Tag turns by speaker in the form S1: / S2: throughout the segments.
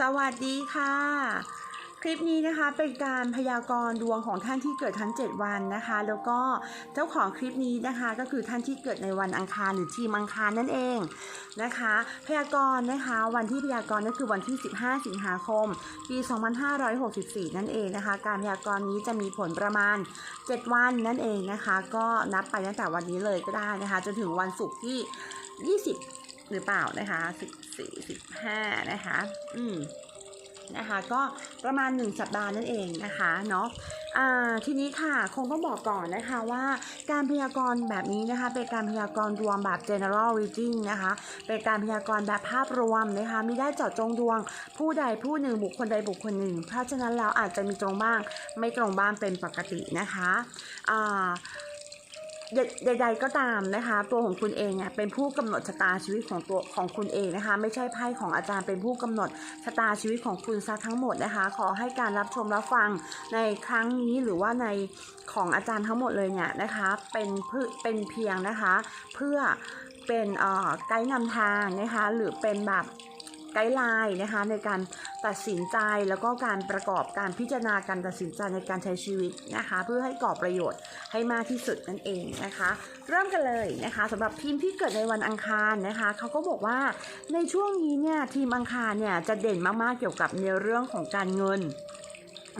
S1: สวัสดีค่ะ คลิปนี้นะคะเป็นการพยากรณ์ดวงของท่านที่เกิดทั้ง 7 วันนะคะ แล้วก็เจ้าของคลิปนี้นะคะก็คือท่านที่เกิดในวันอังคารหรือทีมอังคารนั่นเองนะคะ พยากรณ์นะคะวันที่พยากรณ์ก็คือวันที่ 15 สิงหาคม ปี 2564 นั่นเองนะคะ การพยากรณ์นี้จะมีผลประมาณ 7 วันนั่นเองนะคะ ก็นับไปตั้งแต่วันนี้เลยก็ได้นะคะจนถึงวันศุกร์ที่ 20 หรือเปล่านะคะ14 15นะคะ อืมนะคะก็ประมาณ 1 สัปดาห์นั่นเองนะคะเนาะทีนี้ค่ะคงต้องบอกก่อนนะคะว่าการพยากรณ์แบบนี้นะคะเป็นการพยากรณ์รวมแบบ general reading นะคะเป็นการพยากรณ์แบบภาพรวมนะคะไม่ได้เจาะจงดวงผู้ใดผู้หนึ่งบุคคลใดบุคคลหนึ่ง เพราะฉะนั้นแล้วอาจจะมีตรงบ้างไม่ตรงบ้างเป็นปกตินะคะอ่า ใดๆก็ตามนะคะ ตัวของคุณเองเนี่ยเป็นผู้กำหนดชะตาชีวิตของตัวของคุณเองนะคะ ไม่ใช่ไพ่ของอาจารย์เป็นผู้กำหนดชะตาชีวิตของคุณซะทั้งหมดนะคะ ขอให้การรับชมรับฟังในครั้งนี้หรือว่าในของอาจารย์ทั้งหมดเลยเนี่ยนะคะเป็นเพื่อเป็นเพียงนะคะ เพื่อเป็นเอ่อไกด์นำทางนะคะ หรือเป็นแบบ ไกด์ไลน์นะคะในการตัดสินใจแล้วก็การประกอบการพิจารณาการตัดสินใจในการใช้ชีวิตนะคะ เพื่อให้ก่อประโยชน์ให้มากที่สุดนั่นเองนะคะ เริ่มกันเลยนะคะสำหรับทีมที่เกิดในวันอังคารนะคะเขาก็บอกว่าในช่วงนี้เนี่ยทีมอังคารเนี่ยจะเด่นมากๆเกี่ยวกับในเรื่องของการเงิน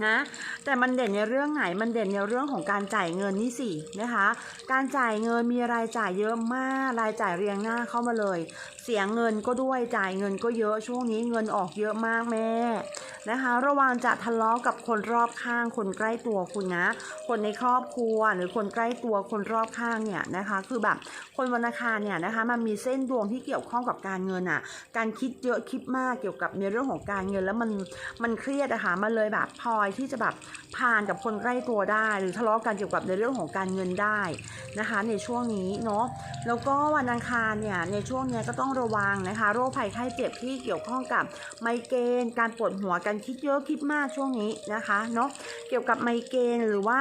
S1: นะแต่มันเด่นในเรื่องไหนมันเด่นในเรื่องของการจ่ายเงินนี่สินะคะ การจ่ายเงินมีรายจ่ายเยอะมากรายจ่ายเรียงหน้าเข้ามาเลย เสียเงินก็ด้วยจ่ายเงินก็เยอะช่วงนี้เงินออกเยอะมากแม่นะคะ ระวังจะทะเลาะกับคนรอบข้างคนใกล้ตัวคุณนะ คนในครอบครัวหรือคนใกล้ตัวคนรอบข้างเนี่ยนะคะ คือแบบคนวันอังคารเนี่ยนะคะ มันมีเส้นดวงที่เกี่ยวข้องกับการเงินอะ การคิดเยอะคิดมากเกี่ยวกับในเรื่องของการเงินแล้วมันมันเครียดอะค่ะมันเลยแบบพลอยที่จะแบบผ่านกับคนใกล้ตัวได้ หรือทะเลาะกันเกี่ยวกับในเรื่องของการเงินได้นะคะ ในช่วงนี้เนาะแล้วก็วันอังคารเนี่ยในช่วงเนี้ยก็ต้องระวังนะคะ โรคภัยไข้เจ็บที่เกี่ยวข้องกับไมเกรนการปวดหัวการคิดเยอะคิดมากช่วงนี้นะคะเนาะเกี่ยวกับไมเกรนหรือว่า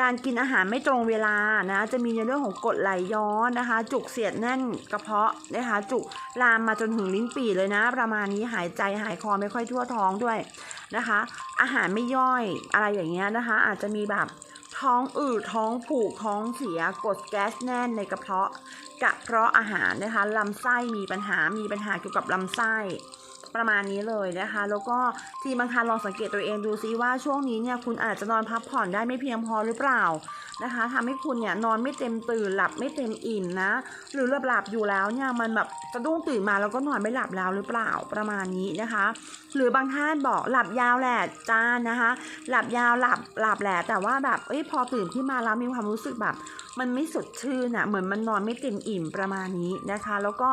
S1: การกินอาหารไม่ตรงเวลานะจะมีในเรื่องของกรดไหลย้อนนะคะ จุกเสียดแน่นกระเพาะนะคะ จุกลามมาจนถึงลิ้นปี่เลยนะ ประมาณนี้หายใจหายคอไม่ค่อยทั่วท้องด้วยนะคะ อาหารไม่ย่อยอะไรอย่างเงี้ยนะคะ อาจจะมีแบบท้องอืดท้องผูกท้องเสียกดแก๊สแน่นในกระเพาะกระเพาะอาหารนะคะลำไส้มีปัญหามีปัญหาเกี่ยวกับลำไส้ ประมาณนี้เลยนะคะ แล้วก็ทีบางคันลองสังเกตตัวเองดูซิว่าช่วงนี้เนี่ยคุณอาจจะนอนพักผ่อนได้ไม่เพียงพอหรือเปล่านะคะทำให้คุณเนี่ยนอนไม่เต็มตื่นหลับไม่เต็มอิ่มนะ หรือหลับหลับอยู่แล้วเนี่ยมันแบบสะดุ้งตื่นมาแล้วก็นอนไม่หลับแล้วหรือเปล่าประมาณนี้นะคะ หรือบางท่านบอกหลับยาวแหละจ้านะคะ หลับยาวหลับหลับแหละแต่ว่าแบบเอ้ยพอตื่นขึ้นมาแล้วมีความรู้สึกแบบ มันไม่สดชื่นอะเหมือนมันนอนไม่เต็มอิ่มประมาณนี้นะคะ แล้วก็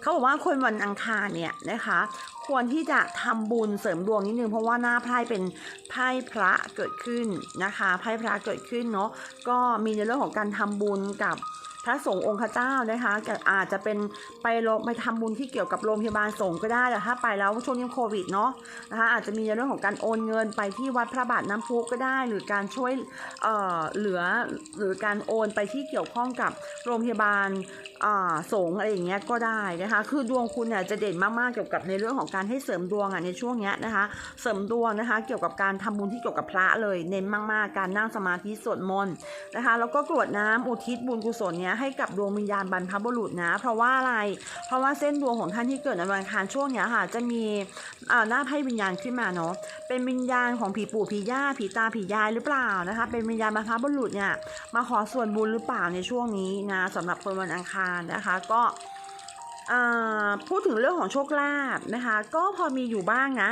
S1: เขาบอกว่าคนวันอังคารเนี่ยนะคะ ควรที่จะทำบุญเสริมดวงนิดนึงเพราะว่าหน้าไพ่เป็นไพ่พระเกิดขึ้นนะคะไพ่พระเกิดขึ้นเนาะก็มีในเรื่องของการทำบุญกับ พระสงฆ์องค์เจ้านะคะอาจจะเป็นไปโรงไปทำบุญที่เกี่ยวกับโรงพยาบาลสงฆ์ก็ได้แต่ถ้าไปแล้วช่วงนี้โควิดเนาะนะคะอาจจะมีในเรื่องของการโอนเงินไปที่วัดพระบาทน้ำพุก็ได้ หรือการช่วยเอ่อเหลือหรือการโอนไปที่เกี่ยวข้องกับโรงพยาบาลสงฆ์อะไรอย่างเงี้ยก็ได้นะคะคือดวงคุณเนี่ยจะเด่นมากๆเกี่ยวกับในเรื่องของการให้เสริมดวงอะในช่วงเนี้ยนะคะเสริมดวงนะคะเกี่ยวกับการทำบุญที่เกี่ยวกับพระเลยเน้นมากๆ การนั่งสมาธิสวดมนต์นะคะแล้วก็กรวดน้ำอุทิศบุญกุศลเนี้ยให้กับดวงวิญญาณบรรพบุรุษนะ เพราะว่าอะไร เพราะว่าเส้นดวงของท่านที่เกิดในวันอังคารช่วงเนี้ยค่ะ จะมีอ่าหน้าไพ่วิญญาณขึ้นมาเนาะ เป็นวิญญาณของผีปู่ผีย่าผีตาผียายหรือเปล่านะคะ เป็นวิญญาณบรรพบุรุษเนี่ยมาขอส่วนบุญหรือเปล่าในช่วงนี้นะสำหรับคนวันอังคารนะคะก็พูดถึงเรื่องของโชคลาภนะคะ ก็พอมีอยู่บ้างนะ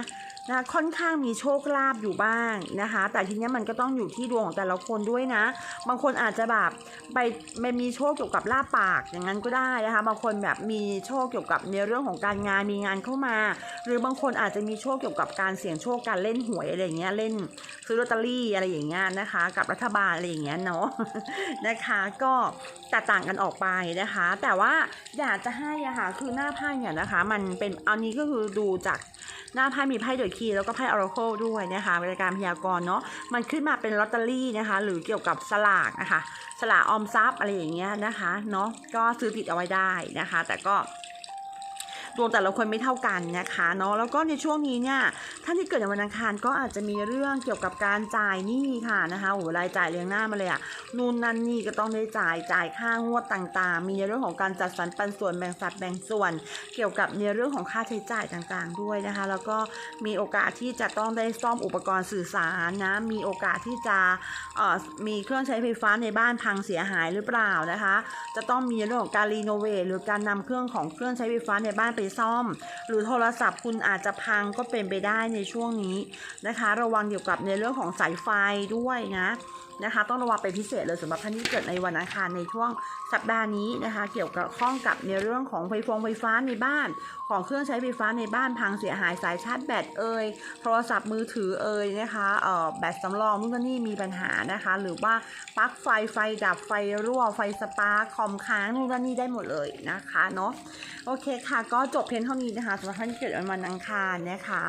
S1: นะค่อนข้างมีโชคลาภอยู่บ้างนะคะ แต่ทีนี้มันก็ต้องอยู่ที่ดวงของแต่ละคนด้วยนะ บางคนอาจจะแบบไปไม่มีโชคเกี่ยวกับลาบปากอย่างนั้นก็ได้นะคะบางคนแบบมีโชคเกี่ยวกับในเรื่องของการงานมีงานเข้ามา หรือบางคนอาจจะมีโชคเกี่ยวกับการเสี่ยงโชคการเล่นหวยอะไรอย่างเงี้ยเล่นซื้อลอตเตอรี่อะไรอย่างเงี้ยนะคะ กับรัฐบาลอะไรอย่างเงี้ยเนาะนะคะก็แตกต่างกันออกไปนะคะ แต่ว่าอยากจะให้อะค่ะคือหน้าไพ่เนี่ยนะคะ มันเป็นอันนี้ก็คือดูจาก หน้าไพ่มีไพ่เดอะคีแล้วก็ไพ่ออร์โคด้วยนะคะรายการพยากรณ์เนาะมันขึ้นมาเป็นลอตเตอรี่นะคะ หรือเกี่ยวกับสลากนะคะ สลากออมทรัพย์อะไรอย่างเงี้ยนะคะเนาะก็ซื้อติดเอาไว้ได้นะคะ แต่ก็ ดวงแต่ละคนไม่เท่ากันนะคะเนาะแล้วก็ในช่วงนี้เนี่ยท่านที่เกิดในวันอังคารก็อาจจะมีเรื่องเกี่ยวกับการจ่ายหนี้ค่ะนะคะโอ้โหรายจ่ายเรียงหน้ามาเลยอะนู่นนั่นนี่ก็ต้องได้จ่ายจ่ายค่างวดต่างๆ มีในเรื่องของการจัดสรรปันส่วนแบ่งสัดแบ่งส่วน เกี่ยวกับในเรื่องของค่าใช้จ่ายต่างๆ ด้วยนะคะ แล้วก็มีโอกาสที่จะต้องได้ซ่อมอุปกรณ์สื่อสารนะมีโอกาสที่จะเอ่อมีเครื่องใช้ไฟฟ้าในบ้านพังเสียหายหรือเปล่านะคะ จะต้องมีเรื่องของการรีโนเวทหรือการนำเครื่องของเครื่องใช้ไฟฟ้าในบ้านไปซ่อม หรือโทรศัพท์คุณอาจจะพังก็เป็นไปได้ในช่วงนี้นะคะ ระวังเกี่ยวกับในเรื่องของสายไฟด้วยนะนะคะต้องระวังเป็นพิเศษเลยสำหรับท่านที่เกิดในวันอังคารในช่วงสัปดาห์นี้นะคะ เกี่ยวกับข้องกับในเรื่องของไฟฟงไฟฟ้าในบ้าน ของเครื่องใช้ไฟฟ้าในบ้านพังเสียหายสายชาร์จแบตเอ่ยโทรศัพท์มือถือเอ่ยนะคะเอ่อแบตสำรองนู่นนี่มีปัญหานะคะ หรือว่าปลั๊กไฟไฟดับไฟรั่วไฟสปาร์คคอมค้างนู่นนี่ได้หมดเลยนะคะเนาะโอเคค่ะก็จจบเพียงเท่านี้นะคะสำหรับท่านที่เกิดวันอังคารนะคะ